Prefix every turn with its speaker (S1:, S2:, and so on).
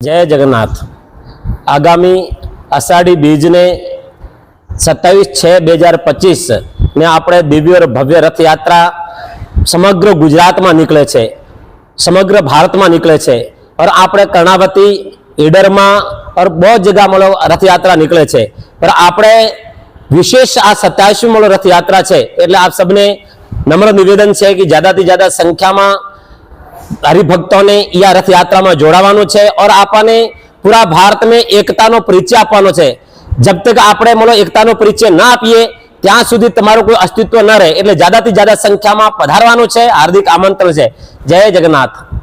S1: જય જગન્નાથ. આગામી અષાઢી બીજને સત્તાવીસ છ બે હજાર પચીસને આપણે દિવ્ય ભવ્ય રથયાત્રા સમગ્ર ગુજરાતમાં નીકળે છે. સમગ્ર ભારતમાં નીકળે છે. પર આપણે કર્ણાવતી, ઈડરમાં પર બહુ જગ્યામાં રથયાત્રા નીકળે છે. પણ આપણે વિશેષ આ સત્તાવીસમી રથયાત્રા છે. એટલે આપ સબને નમ્ર નિવેદન છે કે જ્યાદાથી જ્યાદા સંખ્યામાં હરિભક્તોને યા રથયાત્રામાં જોડાવાનું છે ઓર આપણને પૂરા ભારત એકતાનો પરિચય આપવાનો છે. જબ તક આપણે મનો એકતાનો પરિચય ના આપીએ, ત્યાં સુધી તમારું કોઈ અસ્તિત્વ ન રહે. એટલે જ્યાદાથી જ્યાદા સંખ્યામાં પધારવાનું છે. હાર્દિક આમંત્રણ છે. જય જગન્નાથ.